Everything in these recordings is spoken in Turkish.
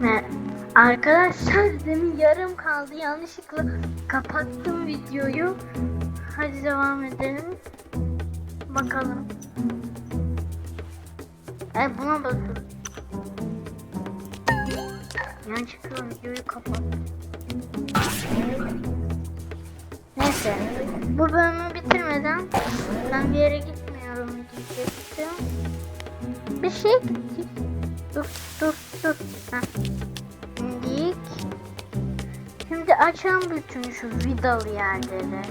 Ve arkadaşlar demin yarım kaldı. Yanlışlıkla kapattım videoyu. Hadi devam edelim. Bakalım. E buna basın. Yanlışlıkla videoyu kapat. Neyse. Bu bölümü bitirmeden ben bir yere gitmiyorum diyecektim. Bir şey. Dur dur dur. Heh. İndik. Şimdi açalım bütün şu vidalı yerleri.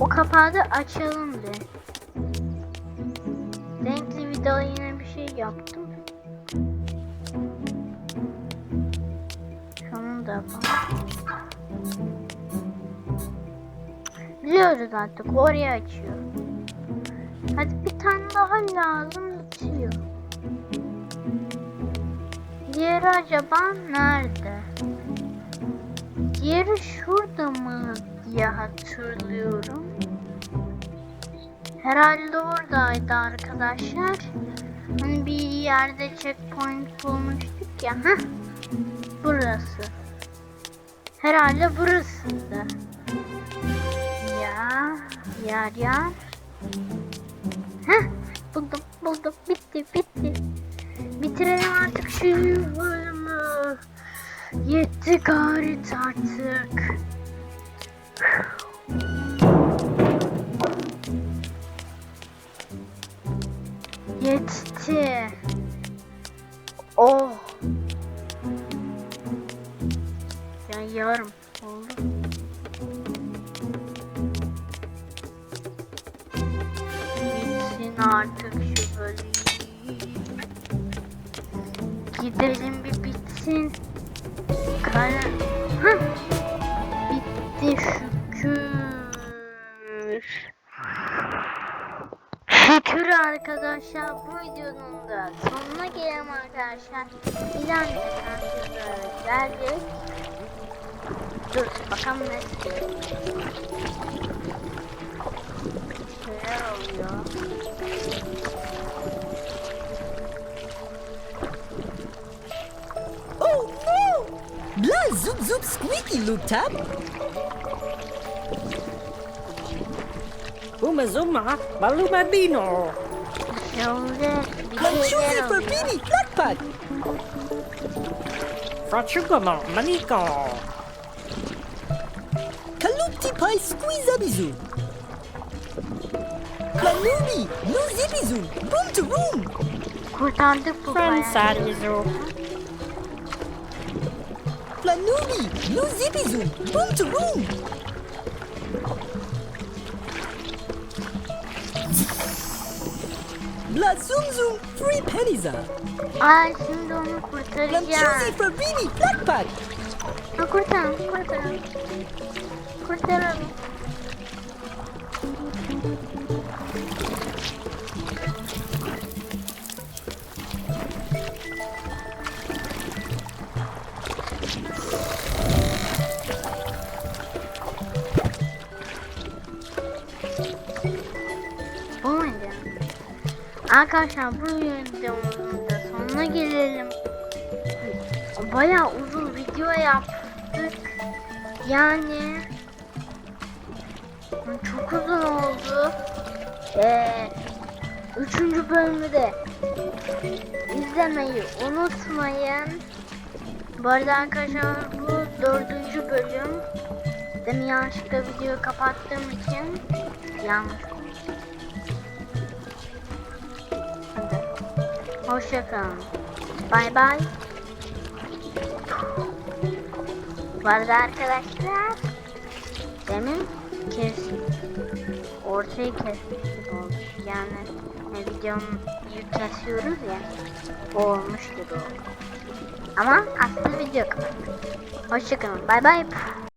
O kapağı da açalım bir. Renkli vidalı yine bir şey yaptım. Şunu da yapalım. Biliyoruz artık oraya açıyor. Hadi bir tane daha lazım Diğeri acaba nerede? Diğeri şurada mı diye hatırlıyorum. Herhalde oradaydı arkadaşlar. Hani bir yerde checkpoint bulmuştuk ya. Heh. Burası. Herhalde burasıydı. Ya, yar yar. Heh, buldum, buldum. Bitti, bitti. Yetti garit artık. Yetti. Oh. Ya yarım oldu. Bitsin artık şu bölüm. Gidelim bir bitsin. Hah. Bitti şükür. Şükür arkadaşlar bu videonun da sonuna gelelim arkadaşlar. İleride karşınıza geldik. Dur bakalım ne çıkıyor. Neler oluyor? be looped up. Uma zuma, baluma bino. Manchuze for bini, blackpot. Frachugama, maniko. Kalupti pai squeeze abizu. Manubi, lose bizu, boom to room. Friend side bizu. Planumi, nu zibizu, boom to boom. La zum zum free peniza. Ay şimdi onu kurtaracağım. Lamchuzi for Bini Black Pack. Ha, kurtaralım, kurtaralım. Kurtaralım. Arkadaşlar bu videomuzun da sonuna gelelim. Bayağı uzun video yaptık. Yani çok uzun oldu. Ee, üçüncü bölümü de izlemeyi unutmayın. Bu arada arkadaşlar bu dördüncü bölüm. Demin yanlışlıkla videoyu kapattığım için yanlış Hoşçakalın. Bay bay. Bu arada arkadaşlar demin kes ortayı kesmiş gibi oldu. Yani ne videonun kesiyoruz ya o olmuş gibi oldu. Ama aslında video kapattım. Hoşçakalın. Bay bay.